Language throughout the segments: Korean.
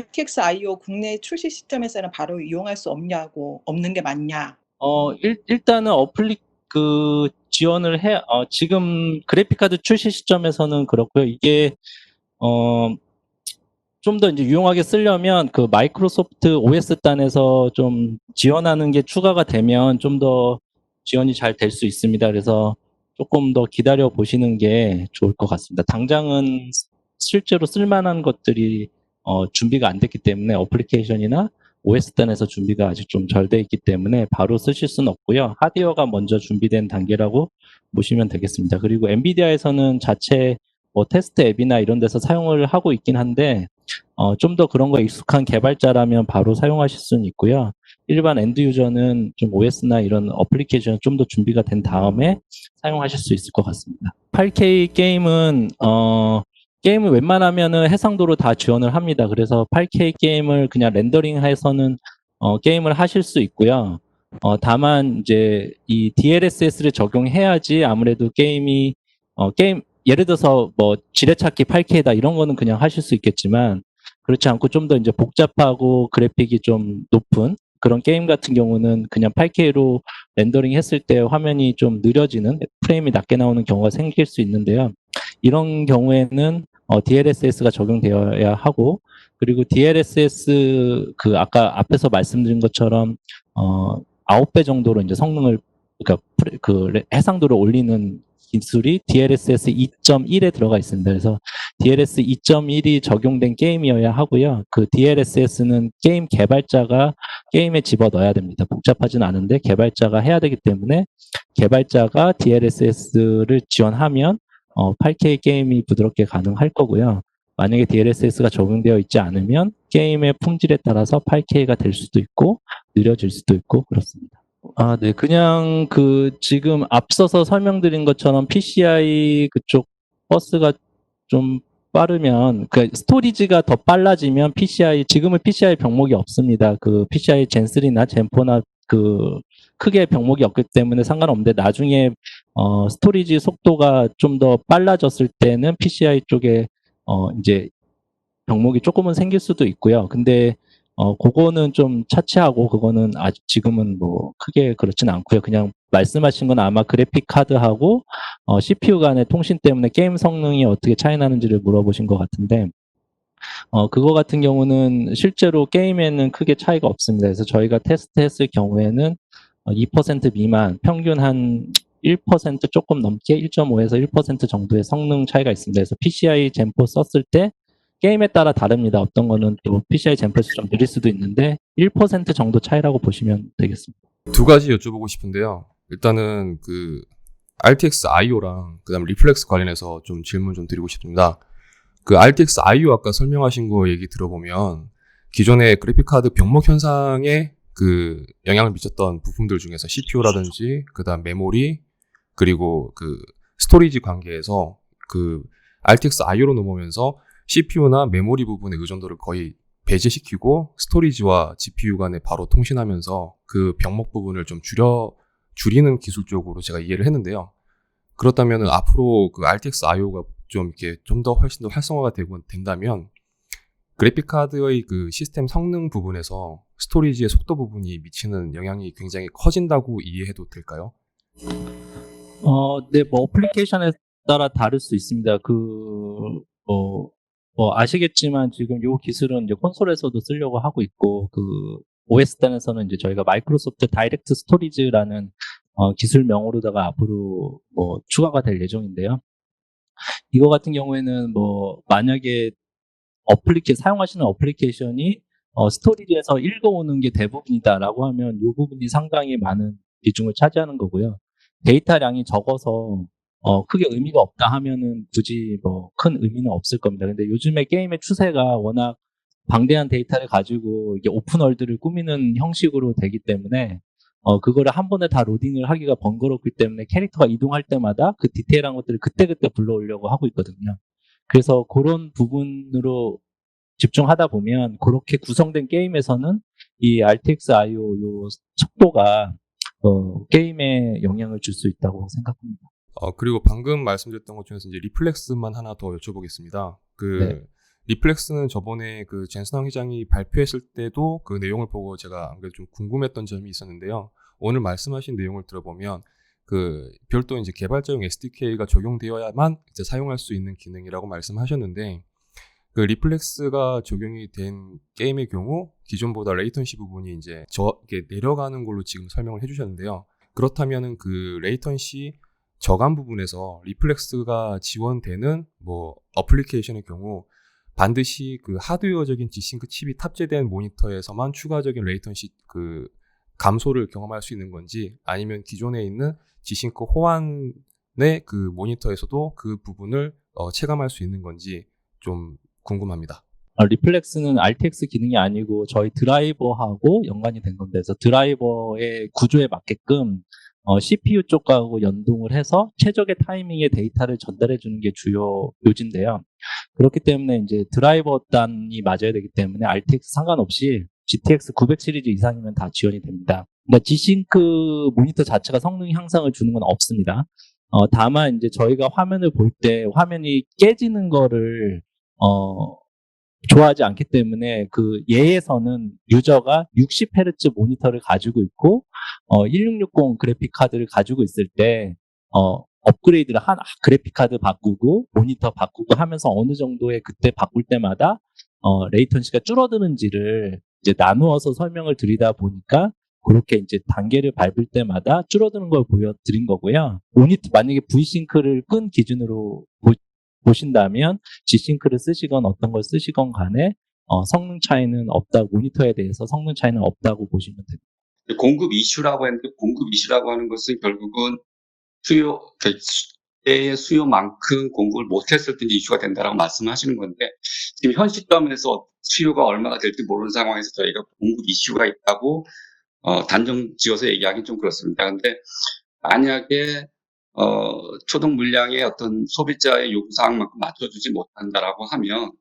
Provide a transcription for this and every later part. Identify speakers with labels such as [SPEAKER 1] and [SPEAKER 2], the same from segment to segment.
[SPEAKER 1] RTX IO 국내 출시 시점에서는 바로 이용할 수 없냐고 없는 게 맞냐?
[SPEAKER 2] 어, 일, 일단은 어플리, 그, 지원을 해, 어, 지금 그래픽카드 출시 시점에서는 그렇고요. 이게, 어, 좀 더 이제 유용하게 쓰려면 그 마이크로소프트 OS 단에서 좀 지원하는 게 추가가 되면 좀 더 지원이 잘 될 수 있습니다. 그래서 조금 더 기다려 보시는 게 좋을 것 같습니다. 당장은 실제로 쓸만한 것들이 어, 준비가 안 됐기 때문에 어플리케이션이나 OS 단에서 준비가 아직 좀덜돼 있기 때문에 바로 쓰실 수는 없고요. 하드웨어가 먼저 준비된 단계라고 보시면 되겠습니다. 그리고 엔비디아에서는 자체 뭐 테스트 앱이나 이런 데서 사용을 하고 있긴 한데 어, 좀 더 그런 거 익숙한 개발자라면 바로 사용하실 수는 있고요. 일반 엔드 유저는 좀 OS나 이런 어플리케이션 좀 더 준비가 된 다음에 사용하실 수 있을 것 같습니다. 8K 게임은 어, 게임을 웬만하면은 해상도로 다 지원을 합니다. 그래서 8K 게임을 그냥 렌더링해서는 어, 게임을 하실 수 있고요. 어, 다만 이제 이 DLSS를 적용해야지 아무래도 게임이 어, 게임 예를 들어서 뭐 지뢰찾기 8K다 이런 거는 그냥 하실 수 있겠지만 그렇지 않고 좀 더 이제 복잡하고 그래픽이 좀 높은 그런 게임 같은 경우는 그냥 8K로 렌더링 했을 때 화면이 좀 느려지는 프레임이 낮게 나오는 경우가 생길 수 있는데요. 이런 경우에는 어, DLSS가 적용되어야 하고 그리고 DLSS 그 아까 앞에서 말씀드린 것처럼 어 9배 정도로 이제 성능을 그러니까 그 레- 해상도를 올리는 기술이 DLSS 2.1에 들어가 있습니다. 그래서 DLS 2.1이 적용된 게임이어야 하고요. 그 DLSS는 게임 개발자가 게임에 집어 넣어야 됩니다. 복잡하진 않은데 개발자가 해야 되기 때문에 개발자가 DLSS를 지원하면 어, 8K 게임이 부드럽게 가능할 거고요. 만약에 DLSS가 적용되어 있지 않으면 게임의 품질에 따라서 8K가 될 수도 있고 느려질 수도 있고 그렇습니다. 아, 네. 그냥 그 지금 앞서서 설명드린 것처럼 PCI 그쪽 버스가 좀 빠르면 그 스토리지가 더 빨라지면 PCI 지금은 PCI 병목이 없습니다. 그 PCI 젠3나 젠4나 그 크게 병목이 없기 때문에 상관없는데 나중에 어 스토리지 속도가 좀 더 빨라졌을 때는 PCI 쪽에 어 이제 병목이 조금은 생길 수도 있고요. 근데 어 그거는 좀 차치하고 그거는 아직 지금은 뭐 크게 그렇진 않고요. 그냥 말씀하신 건 아마 그래픽 카드하고 어 CPU 간의 통신 때문에 게임 성능이 어떻게 차이 나는지를 물어보신 것 같은데 어 그거 같은 경우는 실제로 게임에는 크게 차이가 없습니다. 그래서 저희가 테스트했을 경우에는 어, 2% 미만, 평균 한 1% 조금 넘게 1.5에서 1% 정도의 성능 차이가 있습니다. 그래서 PCI 젠4 썼을 때 게임에 따라 다릅니다. 어떤 거는 또 PCI 젠4에서 좀 느릴 수도 있는데 1% 정도 차이라고 보시면 되겠습니다.
[SPEAKER 3] 두 가지 여쭤보고 싶은데요. 일단은 그 RTX IO랑 그다음 리플렉스 관련해서 좀 질문 좀 드리고 싶습니다. 그 RTX IO 아까 설명하신 거 얘기 들어보면 기존의 그래픽 카드 병목 현상에 그 영향을 미쳤던 부품들 중에서 CPU라든지 그다음 메모리 그리고 그 스토리지 관계에서 그 RTX IO로 넘어오면서 CPU나 메모리 부분의 의존도를 거의 배제시키고 스토리지와 GPU 간에 바로 통신하면서 그 병목 부분을 좀 줄여 줄이는 기술 쪽으로 제가 이해를 했는데요. 그렇다면 앞으로 그 RTX IO가 좀 이렇게 좀 더 훨씬 더 활성화가 되고 된다면 그래픽 카드의 그 시스템 성능 부분에서 스토리지의 속도 부분이 미치는 영향이 굉장히 커진다고 이해해도 될까요?
[SPEAKER 2] 어, 네, 뭐 어플리케이션에 따라 다를 수 있습니다. 그, 뭐, 뭐 아시겠지만 지금 요 기술은 이제 콘솔에서도 쓰려고 하고 있고, 그 OS 단에서는 이제 저희가 마이크로소프트 다이렉트 스토리지라는 어, 기술명으로다가 앞으로 뭐 추가가 될 예정인데요. 이거 같은 경우에는 뭐 만약에 어플리케 사용하시는 어플리케이션이 어, 스토리지에서 읽어오는 게 대부분이다라고 하면 이 부분이 상당히 많은 비중을 차지하는 거고요. 데이터량이 적어서 어, 크게 의미가 없다 하면은 굳이 뭐 큰 의미는 없을 겁니다. 근데 요즘에 게임의 추세가 워낙 방대한 데이터를 가지고 이게 오픈월드를 꾸미는 형식으로 되기 때문에 어, 그거를 한 번에 다 로딩을 하기가 번거롭기 때문에 캐릭터가 이동할 때마다 그 디테일한 것들을 그때그때 불러오려고 하고 있거든요. 그래서 그런 부분으로 집중하다 보면 그렇게 구성된 게임에서는 이 RTX IO 요 속도가 어, 게임에 영향을 줄 수 있다고 생각합니다.
[SPEAKER 3] 어, 그리고 방금 말씀드렸던 것 중에서 이제 리플렉스만 하나 더 여쭤보겠습니다. 그,
[SPEAKER 2] 네.
[SPEAKER 3] 리플렉스는 저번에 그 젠스낭 회장이 발표했을 때도 그 내용을 보고 제가 안 그래도 좀 궁금했던 점이 있었는데요. 오늘 말씀하신 내용을 들어보면 그 별도 이제 개발자용 SDK가 적용되어야만 이제 사용할 수 있는 기능이라고 말씀하셨는데 그 리플렉스가 적용이 된 게임의 경우 기존보다 레이턴시 부분이 이제 저 이렇게 내려가는 걸로 지금 설명을 해주셨는데요. 그렇다면은 그 레이턴시 저감 부분에서 리플렉스가 지원되는 뭐 어플리케이션의 경우 반드시 그 하드웨어적인 G싱크 칩이 탑재된 모니터에서만 추가적인 레이턴시 그 감소를 경험할 수 있는 건지 아니면 기존에 있는 G싱크 호환의 그 모니터에서도 그 부분을 어, 체감할 수 있는 건지 좀 궁금합니다.
[SPEAKER 2] 어, 리플렉스는 RTX 기능이 아니고 저희 드라이버하고 연관이 된 건데, 그래서 드라이버의 구조에 맞게끔 어, CPU 쪽하고 연동을 해서 최적의 타이밍에 데이터를 전달해 주는 게 주요 요지인데요. 그렇기 때문에 이제 드라이버 단이 맞아야 되기 때문에 RTX 상관없이 GTX 900 시리즈 이상이면 다 지원이 됩니다. G싱크 모니터 자체가 성능 향상을 주는 건 없습니다. 어, 다만 이제 저희가 화면을 볼 때 화면이 깨지는 거를 어, 좋아하지 않기 때문에 그 예에서는 유저가 60Hz 모니터를 가지고 있고 어, 1660 그래픽 카드를 가지고 있을 때 어, 업그레이드를 한 그래픽 카드 바꾸고 모니터 바꾸고 하면서 어느 정도의 그때 바꿀 때마다 어, 레이턴시가 줄어드는지를 이제 나누어서 설명을 드리다 보니까 그렇게 이제 단계를 밟을 때마다 줄어드는 걸 보여드린 거고요. 모니터 만약에 V싱크를 끈 기준으로 보, 보신다면 G싱크를 쓰시건 어떤 걸 쓰시건 간에 어, 성능 차이는 없다, 모니터에 대해서 성능 차이는 없다고 보시면 됩니다.
[SPEAKER 4] 공급 이슈라고 했는데 공급 이슈라고 하는 것은 결국은 수요 그 수- 때의 수요만큼 공급을 못했을 때 이슈가 된다라고 말씀하시는 건데 지금 현 시점에서 수요가 얼마나 될지 모르는 상황에서 저희가 공급 이슈가 있다고 어, 단정 지어서 얘기하기는 좀 그렇습니다. 근데 만약에 어, 초동 물량의 어떤 소비자의 요구사항만큼 맞춰주지 못한다라고 하면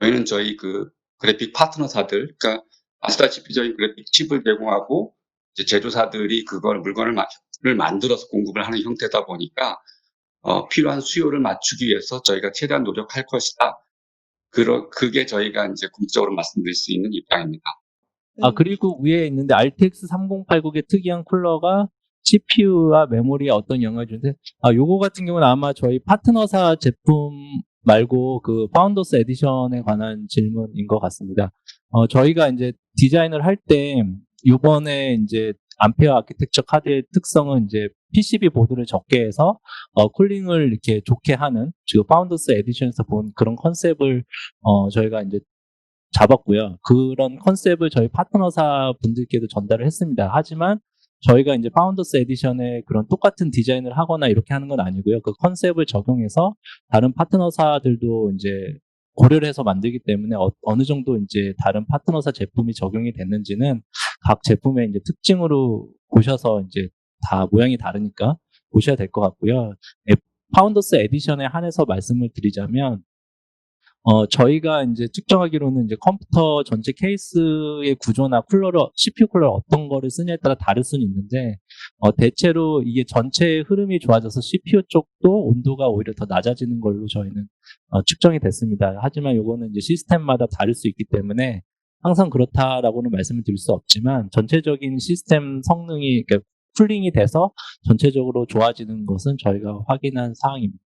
[SPEAKER 4] 저희는 저희 그 그래픽 파트너사들, 그러니까 아시다시피 저희 그래픽 칩을 제공하고 이제 제조사들이 그걸 물건을 만들어서 공급을 하는 형태다 보니까 어, 필요한 수요를 맞추기 위해서 저희가 최대한 노력할 것이다. 그러, 그게 저희가 이제 공적으로 말씀드릴 수 있는 입장입니다.
[SPEAKER 2] 아, 그리고 위에 있는데 RTX 3080의 특이한 쿨러가 CPU와 메모리에 어떤 영향을 주는데, 아, 요거 같은 경우는 아마 저희 파트너사 제품 말고 그 파운더스 에디션에 관한 질문인 것 같습니다. 어, 저희가 이제 디자인을 할 때, 요번에 이제 암페어 아키텍처 카드의 특성은 이제 PCB 보드를 적게 해서 어, 쿨링을 이렇게 좋게 하는 지금 파운더스 에디션에서 본 그런 컨셉을 어, 저희가 이제 잡았고요. 그런 컨셉을 저희 파트너사 분들께도 전달을 했습니다. 하지만 저희가 이제 파운더스 에디션에 그런 똑같은 디자인을 하거나 이렇게 하는 건 아니고요. 그 컨셉을 적용해서 다른 파트너사들도 이제 고려를 해서 만들기 때문에 어, 느 정도 이제 다른 파트너사 제품이 적용이 됐는지는 각 제품의 이제 특징으로 보셔서 이제 다 모양이 다르니까 보셔야 될 것 같고요. 에- 파운더스 에디션에 한해서 말씀을 드리자면 어, 저희가 이제 측정하기로는 이제 컴퓨터 전체 케이스의 구조나 쿨러를, CPU 쿨러를 어떤 거를 쓰냐에 따라 다를 수는 있는데, 어, 대체로 이게 전체의 흐름이 좋아져서 CPU 쪽도 온도가 오히려 더 낮아지는 걸로 저희는 어, 측정이 됐습니다. 하지만 요거는 이제 시스템마다 다를 수 있기 때문에 항상 그렇다라고는 말씀을 드릴 수 없지만, 전체적인 시스템 성능이, 그러니까 쿨링이 돼서 전체적으로 좋아지는 것은 저희가 확인한 사항입니다.